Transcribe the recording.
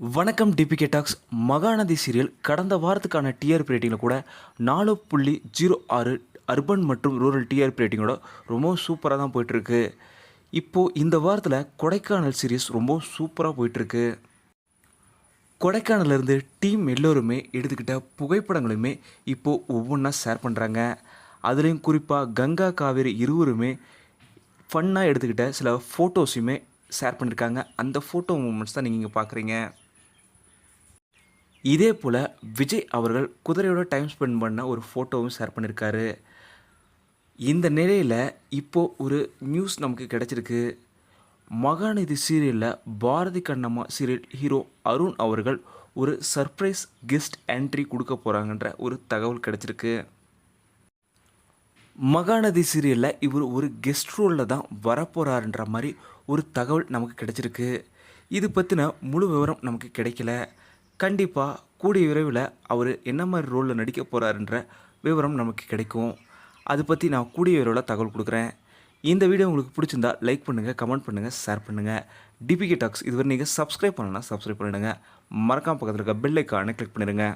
வணக்கம் DPK tax Mahanadi serial கடந்த வாரத்துக்கான டிஆர்பி ரேட்டிங்கில் கூட நாலு புள்ளி ஜீரோ ஆறு அர்பன் மற்றும் ரூரல் டிஆர்பி ரேட்டிங்கோட ரொம்ப சூப்பராக தான் போயிட்டுருக்கு. இப்போது இந்த வாரத்தில் கொடைக்கானல் சீரியஸ் ரொம்ப சூப்பராக போயிட்டுருக்கு. கொடைக்கானல்லேருந்து டீம் எல்லோருமே எடுத்துக்கிட்ட புகைப்படங்களுமே இப்போது ஒவ்வொன்றா ஷேர் பண்ணுறாங்க அதுலேயும் குறிப்பாக கங்கா காவேரி இருவருமே ஃபன்னாக எடுத்துக்கிட்ட சில ஃபோட்டோஸையுமே ஷேர் பண்ணியிருக்காங்க அந்த ஃபோட்டோ மூமெண்ட்ஸ் தான் நீங்கள் இங்கே பார்க்குறீங்க இதே போல் விஜய் அவர்கள் குதிரையோட டைம் ஸ்பெண்ட் பண்ண ஒரு ஃபோட்டோவும் ஷேர் பண்ணியிருக்காரு இந்த நிலையில் இப்போது ஒரு நியூஸ் நமக்கு கிடச்சிருக்கு. மகாநதி சீரியலில் பாரதி கண்ணம்மா சீரியல் ஹீரோ அருண் அவர்கள் ஒரு சர்ப்ரைஸ் கெஸ்ட் என்ட்ரி கொடுக்க போகிறாங்கன்ற ஒரு தகவல் கிடச்சிருக்கு. மகாநதி சீரியலில் இவர் ஒரு கெஸ்ட் ரோலில் தான் வரப்போகிறாருன்ற மாதிரி ஒரு தகவல் நமக்கு கிடைச்சிருக்கு. இது பற்றின முழு விவரம் நமக்கு கிடைக்கல. கண்டிப்பாக கூடிய விரைவில் அவர் என்ன மாதிரி ரோலில் நடிக்க போகிறாருன்ற விவரம் நமக்கு கிடைக்கும். அதை பற்றி நான் கூடிய விரைவில் தகவல் கொடுக்குறேன். இந்த வீடியோ உங்களுக்கு பிடிச்சிருந்தா லைக் பண்ணுங்கள் கமெண்ட் பண்ணுங்கள் ஷேர் பண்ணுங்கள் டிபிகே டாக்ஸ் இதுவரை நீங்கள் சப்ஸ்கிரைப் பண்ணலன்னா சப்ஸ்கிரைப் பண்ணிடுங்க. மறக்காம பக்கத்தில் இருக்க பெல் ஐக்கானை கிளிக் பண்ணிடுங்க.